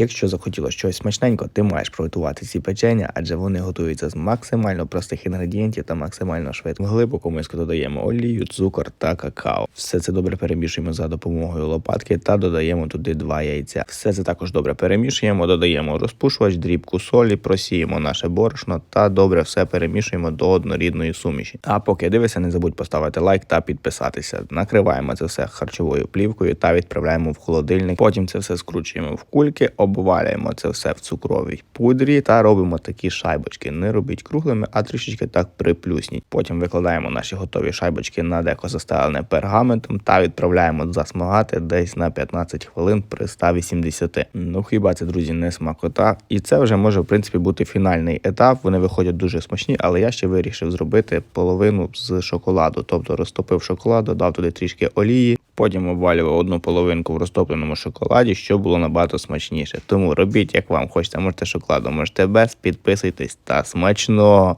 Якщо захотіло щось смачненько, ти маєш приготувати ці печення, адже вони готуються з максимально простих інгредієнтів та максимально швидко. В глибоку миску додаємо олію, цукор та какао. Все це добре перемішуємо за допомогою лопатки та додаємо туди два яйця. Все це також добре перемішуємо, додаємо розпушувач, дрібку солі, просіємо наше борошно та добре все перемішуємо до однорідної суміші. А поки дивишся, не забудь поставити лайк та підписатися. Накриваємо це все харчовою плівкою та відправляємо в холодильник. Потім це все скручуємо в кульки, обвалюємо це все в цукровій пудрі та робимо такі шайбочки. Не робіть круглими, а трішечки так приплюсніть. Потім викладаємо наші готові шайбочки на деко застелене пергаментом та відправляємо засмагати десь на 15 хвилин при 180. Ну хіба це, друзі, не смакота? І це вже може в принципі бути фінальний етап. Вони виходять дуже смачні, але я ще вирішив зробити половину з шоколаду. Тобто розтопив шоколад, додав туди трішки олії, потім обвалював одну половинку в розтопленому шоколаді, що було набагато смачніше. Тому робіть, як вам хочеться. Можете шоколаду, можете без, підписуйтесь та смачного!